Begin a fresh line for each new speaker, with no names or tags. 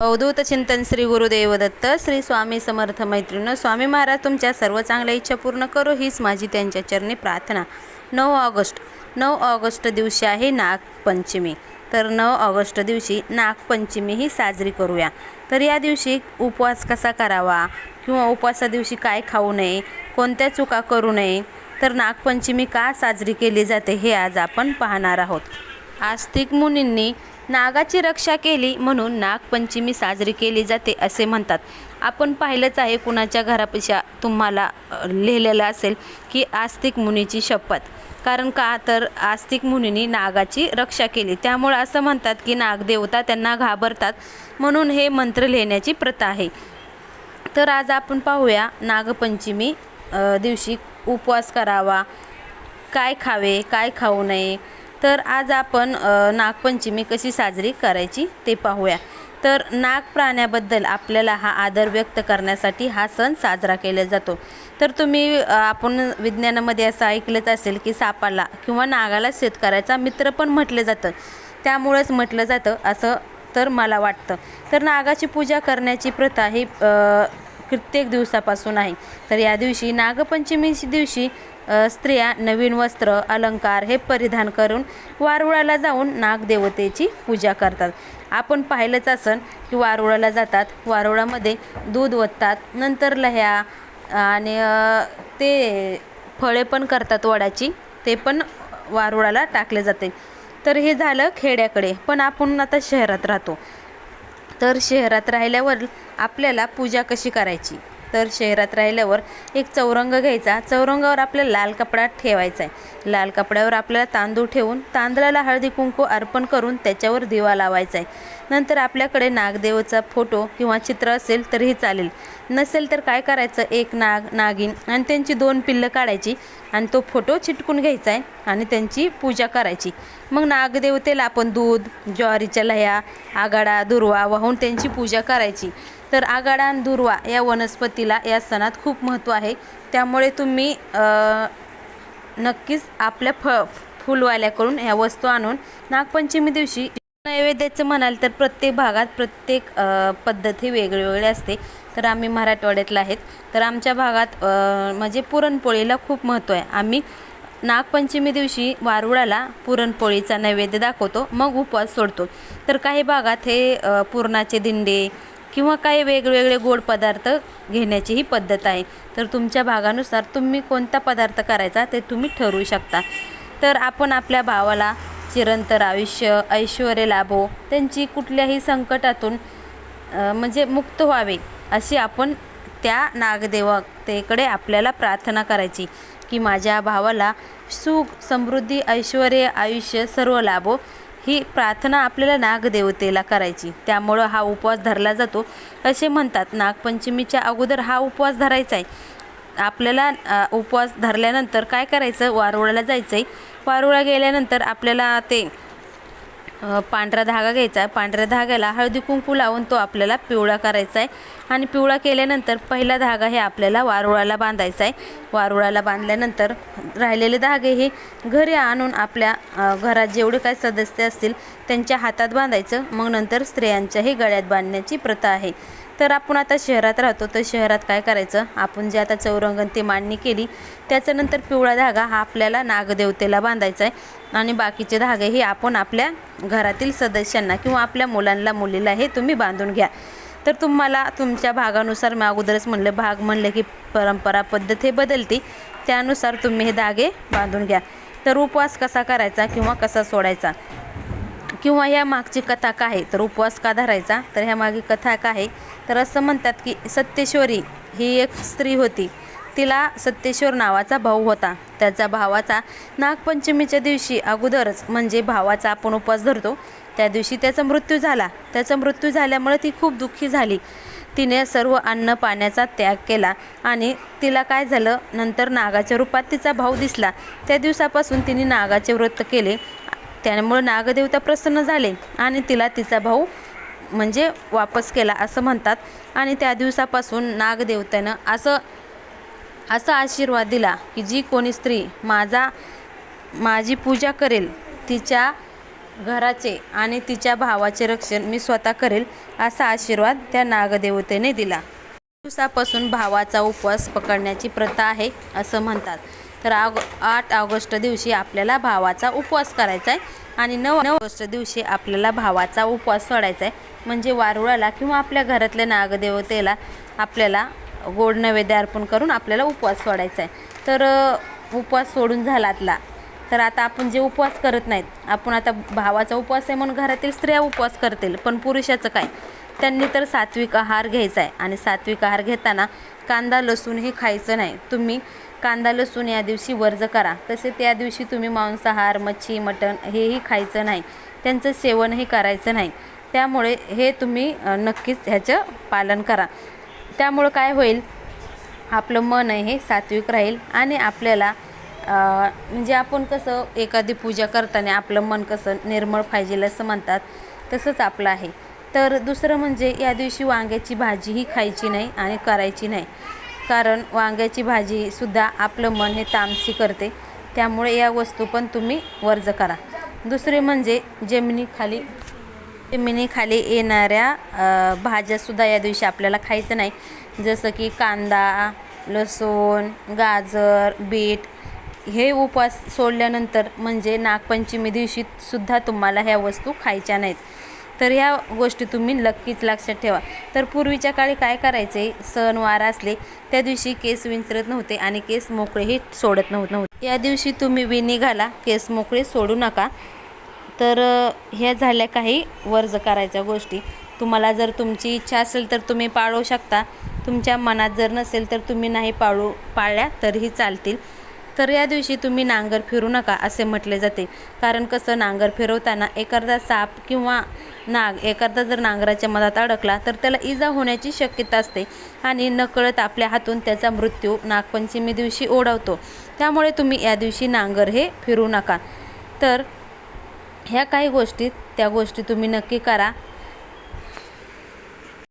अवधूत चिंतन श्री गुरुदेव दत्त श्री स्वामी समर्थ मैत्रिण स्वामी महाराज तुमच्या सर्व चांगल्या इच्छा पूर्ण करो हीच माझी त्यांच्या चरणी प्रार्थना. नऊ ऑगस्ट नऊ ऑगस्ट दिवशी आहे नागपंचमी. तर नऊ ऑगस्ट दिवशी नागपंचमी ही साजरी करूया. तर या दिवशी उपवास कसा करावा किंवा उपवासा दिवशी काय खाऊ नये कोणत्या चुका करू नये तर नागपंचमी का साजरी केली जाते हे आज आपण पाहणार आहोत. आस्तिक मुनींनी नागाची रक्षा केली म्हणून नागपंचमी साजरी केली जाते असे म्हणतात. आपण पाहिलंच आहे कुणाच्या घरापेक्षा तुम्हाला लिहिलेलं असेल की आस्तिक मुनीची शपथ. कारण का तर आस्तिक मुनींनी नागाची रक्षा केली. त्यामुळे असं म्हणतात की नागदेवता त्यांना घाबरतात म्हणून हे मंत्र लिहिण्याची प्रथा आहे. तर आज आपण पाहूया नागपंचमी दिवशी उपवास करावा. काय खावे काय खाऊ नये तर आज आपण नागपंचमी कशी साजरी करायची ते पाहूया. तर नाग प्राण्याबद्दल आपल्याला हा आदर व्यक्त करण्यासाठी हा सण साजरा केला जातो. तर तुम्ही आपण विज्ञानामध्ये असं ऐकलंच असेल की सापाला किंवा नागाला शेतकऱ्याचा मित्र पण म्हटलं जातं. त्यामुळेच म्हटलं जातं असं तर मला वाटतं. तर नागाची पूजा करण्याची प्रथा ही कित्येक दिवसापासून आहे. तर या दिवशी नागपंचमी दिवशी स्त्रिया नवीन वस्त्र अलंकार हे परिधान करून वारुळाला जाऊन नागदेवतेची पूजा करतात. आपण पाहिलंच असन की वारुळाला जातात. वारुळामध्ये दूध ओततात नंतर लह्या आणि ते फळे पण करतात वडाची. ते पण वारुळाला टाकले जाते. तर हे झालं खेड्याकडे. पण आपण आता शहरात राहतो. तर शहरात राहिल्यावर आपल्याला पूजा कशी करायची? तर शहरात राहिल्यावर एक चौरंग घ्यायचा. चौरंगावर आपल्याला लाल कपडा ठेवायचा आहे. लाल कपड्यावर आपल्याला तांदूळ ठेवून तांदळाला हळदी कुंकू अर्पण करून त्याच्यावर दिवा लावायचा आहे. नंतर आपल्याकडे नागदेवचा फोटो किंवा चित्र असेल तरीही चालेल. नसेल तर काय करायचं? एक नाग नागिन आणि त्यांची दोन पिल्लं काढायची आणि तो फोटो चिटकून घ्यायचा आहे आणि त्यांची पूजा करायची. मग नागदेवतेला आपण दूध ज्वारीच्या लह्या आगाडा दुर्वा वाहून त्यांची पूजा करायची. तर आगाडा आणि दुर्वा या वनस्पतीला या सणात खूप महत्त्व आहे. त्यामुळे तुम्ही नक्कीच आपल्या फ फुलवाल्याकडून ह्या वस्तू आणून नागपंचमी दिवशी नैवेद्याचं म्हणाल तर प्रत्येक भागात प्रत्येक पद्धत ही वेगळी असते. तर आम्ही मराठवाड्यातला आहेत. तर आमच्या भागात म्हणजे पुरणपोळीला खूप महत्त्व आहे. आम्ही नागपंचमी दिवशी वारुळाला पुरणपोळीचा नैवेद्य दाखवतो मग उपवास सोडतो. तर काही भागात हे पुरणाचे दिंडे किंवा काही वेगवेगळे गोड पदार्थ घेण्याची ही पद्धत आहे. तर तुमच्या भागानुसार तुम्ही कोणता पदार्थ करायचा ते तुम्ही ठरवू शकता. तर आपण आपल्या भावाला चिरंतर आयुष्य ऐश्वर लाभो त्यांची कुठल्याही संकटातून म्हणजे मुक्त व्हावे अशी आपण त्या नागदेवतेकडे आपल्याला प्रार्थना करायची की माझ्या भावाला सुख समृद्धी ऐश्वर आयुष्य सर्व लाभो. ही प्रार्थना आपल्याला नागदेवतेला करायची. त्यामुळं हा उपवास धरला जातो. असे म्हणतात नागपंचमीच्या अगोदर हा उपवास धरायचा आहे आपल्याला उपवास धरल्यानंतर काय करायचं? वारुळाला जायचं आहे वारुळा गेल्यानंतर आपल्याला ते पांढरा धागा घ्यायचा आहे. पांढऱ्या धाग्याला हळदी कुंकू लावून तो आपल्याला पिवळा करायचा आहे. आणि पिवळा केल्यानंतर पहिला धागा हे आपल्याला वारुळाला बांधायचा आहे. वारुळाला बांधल्यानंतर राहिलेले धागे हे घरी आणून आपल्या घरात जेवढे काही सदस्य असतील त्यांच्या हातात बांधायचं. मग नंतर स्त्रियांच्याही गळ्यात बांधण्याची प्रथा आहे. तर आपण आता शहरात राहतो. तर शहरात काय करायचं? आपण जे आता चौरंगण ते मांडणी केली त्याच्यानंतर पिवळा धागा हा आपल्याला नागदेवतेला बांधायचा आहे. आणि बाकीचे धागे हे आपण आपल्या घरातील सदस्यांना किंवा आपल्या मुलांना मुलीला हे तुम्ही बांधून घ्या. तर तुम्हाला तुमच्या भागानुसार मी अगोदरच म्हणलं भाग म्हणलं की परंपरा पद्धत हे बदलते. त्यानुसार तुम्ही हे धागे बांधून घ्या. तर उपवास कसा करायचा किंवा कसा सोडायचा? किंवा या मागची कथा काय? आहे तर उपवास का धरायचा? तर ह्या मागे कथा काय? आहे तर असं म्हणतात की सत्येश्वरी ही एक स्त्री होती. तिला सत्येश्वर नावाचा भाऊ होता. त्याचा भावाचा नागपंचमीच्या दिवशी अगोदरच म्हणजे भावाचा आपण उपवास धरतो. त्या दिवशी त्याचा मृत्यू झाला. त्याचा मृत्यू झाल्यामुळे ती खूप दुःखी झाली. तिने सर्व अन्न पाण्याचा त्याग केला आणि तिला काय झालं? नंतर नागाच्या रूपात तिचा भाऊ दिसला. त्या दिवसापासून तिने नागाचे व्रत केले. त्यामुळे नागदेवता प्रसन्न झाले आणि तिला तिचा भाऊ म्हणजे वापस केला असं म्हणतात. आणि त्या दिवसापासून नागदेवतेनं असं असा आशीर्वाद दिला की जी कोणी स्त्री माझा माझी पूजा करेल तिच्या घराचे आणि तिच्या भावाचे रक्षण मी स्वतः करेल असा आशीर्वाद त्या नागदेवतेने दिला. दिवसापासून भावाचा उपवास पकडण्याची प्रथा आहे असं म्हणतात. तर आग आठ ऑगस्ट दिवशी आपल्याला भावाचा उपवास करायचा आहे आणि नऊ नऊ ऑगस्ट दिवशी आपल्याला भावाचा उपवास सोडायचा आहे. म्हणजे वारुळाला किंवा आपल्या घरातल्या नागदेवतेला आपल्याला गोड नैवेद्य अर्पण करून आपल्याला उपवास सोडायचा आहे. तर उपवास सोडून झालातला. तर आता आपण जे उपवास करत नाहीत आपण आता भावाचा उपवास आहे म्हणून घरातील स्त्रिया उपवास करतील पण पुरुषाचं काय? त्यांनी तर सात्विक आहार घ्यायचा आहे आणि सात्विक आहार घेताना कांदा लसूण हे खायचं नाही. तुम्ही कांदा लसूण या दिवशी वर्ज करा. तसे त्या दिवशी तुम्ही मांसाहार मच्छी मटण हेही खायचं नाही. त्यांचं सेवनही करायचं नाही. त्यामुळे हे तुम्ही नक्कीच ह्याचं पालन करा. त्यामुळं काय होईल? आपलं मन आहे हे सात्विक राहील आणि आपल्याला म्हणजे आपण कसं एखादी पूजा करताना आपलं मन कसं निर्मळ पाहिजे असं म्हणतात तसंच आपलं आहे. तर दुसरं म्हणजे या दिवशी वांग्याची भाजीही खायची नाही आणि करायची नाही. कारण वांग्याची भाजीसुद्धा आपलं मन हे तामसी करते. त्यामुळे या वस्तू पण तुम्ही वर्ज करा. दुसरे म्हणजे जमिनीखाली जमिनीखाली येणाऱ्या भाज्यासुद्धा या दिवशी आपल्याला खायचं नाही. जसं की कांदा लसूण गाजर बीट हे उपवास सोडल्यानंतर म्हणजे नागपंचमी दिवशी सुद्धा तुम्हाला ह्या वस्तू खायच्या नाहीत. तर ह्या गोष्टी तुम्ही नक्कीच लक्षात ठेवा. तर पूर्वीच्या काळी काय करायचे? सणवार असले त्या दिवशी केस विंचरत नव्हते आणि केस मोकळेही सोडत नव्हत नव्हते. या दिवशी तुम्ही विणी घाला केस मोकळे सोडू नका. तर ह्या झाल्या काही वर्ज करायच्या गोष्टी. तुम्हाला जर तुमची इच्छा असेल तर तुम्ही पाळू शकता. तुमच्या मनात जर नसेल तर तुम्ही नाही पाळू पाळल्या तरीही चालतील. तर या दिवशी तुम्ही नांगर फिरू नका असे म्हटले जाते. कारण कसं नांगर फिरवताना एखादा साप किंवा नाग एखादा जर नांगराच्या मधात अडकला तर त्याला इजा होण्याची शक्यता असते आणि नकळत आपल्या हातून त्याचा मृत्यू नागपंचमी दिवशी ओढवतो. त्यामुळे तुम्ही या दिवशी नांगर हे फिरू नका. तर ह्या काही गोष्टी त्या गोष्टी तुम्ही नक्की करा.